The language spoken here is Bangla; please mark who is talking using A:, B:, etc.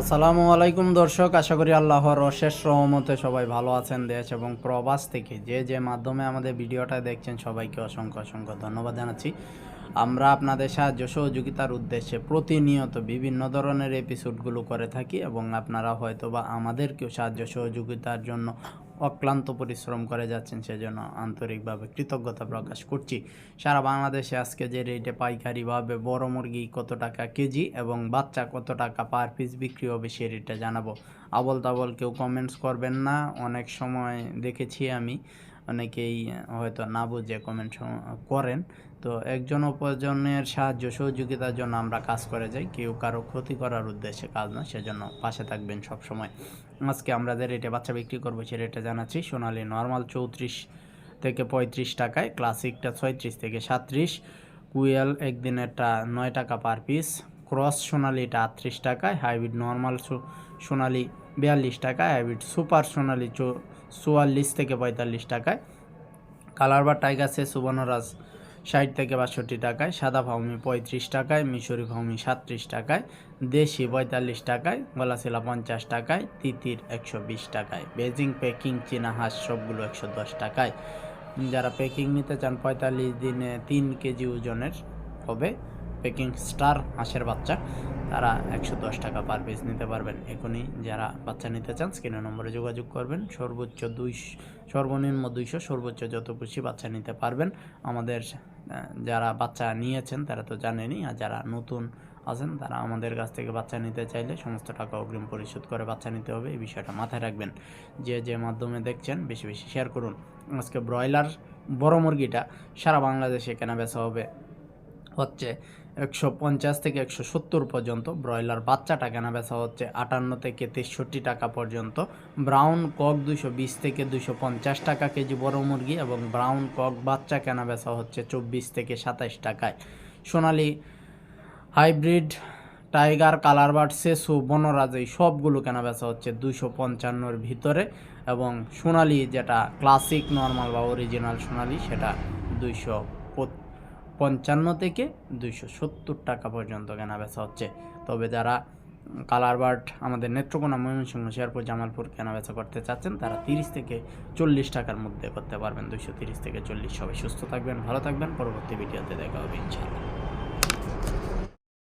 A: আসসালামু আলাইকুম দর্শক, আশা করি আল্লাহর অশেষ রহমতে সবাই ভালো আছেন দেশ এবং প্রবাস থেকে। যে যে মাধ্যমে আমাদের ভিডিওটা দেখছেন সবাইকে অসংখ্য অসংখ্য ধন্যবাদ জানাচ্ছি। আমরা আপনাদের সাহায্য সহযোগিতার উদ্দেশ্যে প্রতিনিয়ত বিভিন্ন ধরনের এপিসোডগুলো করে থাকি এবং আপনারা হয়তো বা আমাদেরকেও সাহায্য সহযোগিতার জন্য অক্লান্ত পরিশ্রম করে যাচ্ছেন, সেজন্য আন্তরিকভাবে কৃতজ্ঞতা প্রকাশ করছি। সারা বাংলাদেশে আজকে যে রেটে পাইকারিভাবে বড় মুরগি কত টাকা কেজি এবং বাচ্চা কত টাকা পার পিস বিক্রি হবে, সে রেটটা জানাব। আবল তাবল কেউ কমেন্টস করবেন না। অনেক সময় দেখেছি আমি অনেকেই হয়তো না বুঝে কমেন্ট করেন। তো একজন অপরজনের সাহায্য, সহযোগিতার জন্য আমরা কাজ করে যাই। কেউ কারও ক্ষতি করার উদ্দেশ্যে কাজ না সেজন্য পাশে থাকবেন সব সময় আজকে আমরা যে রেটে বাচ্চা বিক্রি করব সে রেটে জানাচ্ছি, সোনালি নর্মাল চৌত্রিশ থেকে পঁয়ত্রিশ টাকায় ক্লাসিকটা ছয়ত্রিশ থেকে সাতত্রিশ কুয়েল একদিনেরটা নয় টাকা পার পিস ক্রস সোনালি এটা আটত্রিশ টাকায়, হাইব্রিড নর্মাল সোনালি বিয়াল্লিশ টাকায়, হাইব্রিড সুপার সোনালি চুয়াল্লিশ থেকে পঁয়তাল্লিশ টাকায়। কালার বা টাইগাসে সুবর্ণরাজ ষাট থেকে বাষট্টি টাকায়, সাদা ফাউমি পঁয়ত্রিশ টাকায়, মিশরি ফাউমি সাতত্রিশ টাকায়, দেশি পঁয়তাল্লিশ টাকায়, গলাশিলা পঞ্চাশ টাকায়, তিতির একশো বিশ টাকায়, বেজিং, পেকিং, চীনা হাঁস সবগুলো একশো দশ টাকায়। যারা পেকিং নিতে চান পঁয়তাল্লিশ দিনে তিন কেজি ওজনের হবে। পেকিং স্টার হাঁসের বাচ্চা, তারা একশো দশ টাকা পার পিস নিতে পারবেন। এখনই যারা বাচ্চা নিতে চান স্ক্রিনের নম্বরে যোগাযোগ করবেন। সর্বোচ্চ দুই সর্বনিম্ন দুইশো, সর্বোচ্চ যত খুশি বাচ্চা নিতে পারবেন। আমাদের যারা বাচ্চা নিয়েছেন, তারা তো জানেনই, আর যারা নতুন আছেন, তারা আমাদের কাছ থেকে বাচ্চা নিতে চাইলে সমস্ত টাকা অগ্রিম পরিশোধ করে বাচ্চা নিতে হবে। এই বিষয়টা মাথায় রাখবেন। যে যে মাধ্যমে দেখছেন, বেশি বেশি শেয়ার করুন। আজকে ব্রয়লার, বড় মুরগিটা সারা বাংলাদেশে কেনা বেচা হবে। হচ্ছে একশো পঞ্চাশ থেকে একশো সত্তর পর্যন্ত। ব্রয়লার বাচ্চাটা কেনা বেচা হচ্ছে আটান্ন থেকে তেষট্টি টাকা পর্যন্ত। ব্রাউন কক দুশো বিশ থেকে দুশো পঞ্চাশ টাকা কেজি বড় মুরগি এবং ব্রাউন কক বাচ্চা কেনা বেচা হচ্ছে চব্বিশ থেকে সাতাশ টাকায়। Sonali hybrid, tiger colour bird সেসু, Banraj এই সবগুলো কেনা বেচা হচ্ছে দুশো পঞ্চান্নর ভিতরে এবং সোনালি যেটা ক্লাসিক নর্মাল বা অরিজিনাল সোনালি সেটা দুইশো পঞ্চান্ন থেকে দুইশো সত্তর টাকা পর্যন্ত কেনা বেচা হচ্ছে। তবে যারা কালার বার্ড আমাদের নেত্রকোনা ময়মনসিংহ শেয়ারপুর জামালপুর কেনা বেচা করতে চাচ্ছেন, তারা তিরিশ থেকে চল্লিশ টাকার মধ্যে করতে পারবেন। দুইশো তিরিশ থেকে চল্লিশ। সবাই সুস্থ থাকবেন, ভালো থাকবেন। পরবর্তী ভিডিওতে দেখা হবে ইনশাআল্লাহ।